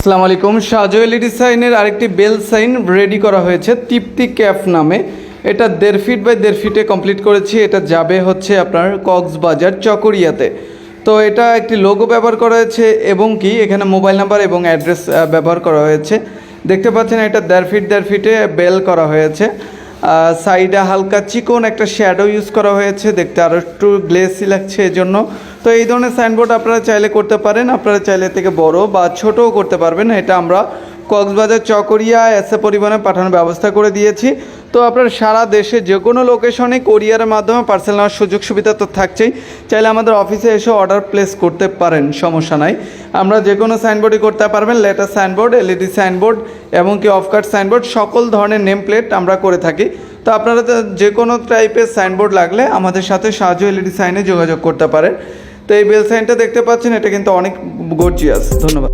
আসসালামু আলাইকুম। সাজো এলইডি সাইনের আরেকটি বেল সাইন রেডি করা হয়েছে, তৃপ্তি ক্যাফ নামে। এটা দেড় ফিট বাই দেড় ফিটে কমপ্লিট করেছি। এটা যাবে হচ্ছে আপনার কক্সবাজার চকরিয়াতে। তো এটা একটি লোগো ব্যবহার করা হয়েছে এবং কি এখানে মোবাইল নাম্বার এবং অ্যাড্রেস ব্যবহার করা হয়েছে। দেখতে পাচ্ছেন এটা দেড় ফিট দেড় ফিটে বেল করা হয়েছে। সাইডে হালকা চিকন একটা শ্যাডো ইউজ করা হয়েছে। দেখতে আরও একটু গ্লেসি লাগছে এই জন্য তো এই ধরনের সাইনবোর্ড আপনারা চাইলে করতে পারেন। আপনারা চাইলে থেকে বড় বা ছোটও করতে পারবেন। এটা আমরা কক্সবাজার চকরিয়া এসে পরিবহনে পাঠানোর ব্যবস্থা করে দিয়েছি। তো আপনারা সারা দেশে যে কোনো লোকেশনে কোরিয়ারের মাধ্যমে পার্সেল নেওয়ার সুযোগ সুবিধা তো থাকছেই। চাইলে আমাদের অফিসে এসে অর্ডার প্লেস করতে পারেন, সমস্যা নাই। আমরা যে কোনো সাইনবোর্ডই করতে পারবেন। লেটার সাইনবোর্ড এলইডি সাইনবোর্ড এবং কি অফকাট সাইনবোর্ড সকল ধরনের নেম প্লেট আমরা করে থাকি। তো আপনারা যে কোনো টাইপের সাইনবোর্ড লাগলে আমাদের সাথে সাহায্য এলইডি সাইনে যোগাযোগ করতে পারেন। তো এই বেল সাইনটা দেখতে পাচ্ছেন এটা কিন্তু অনেক গর্জিয়াস। ধন্যবাদ।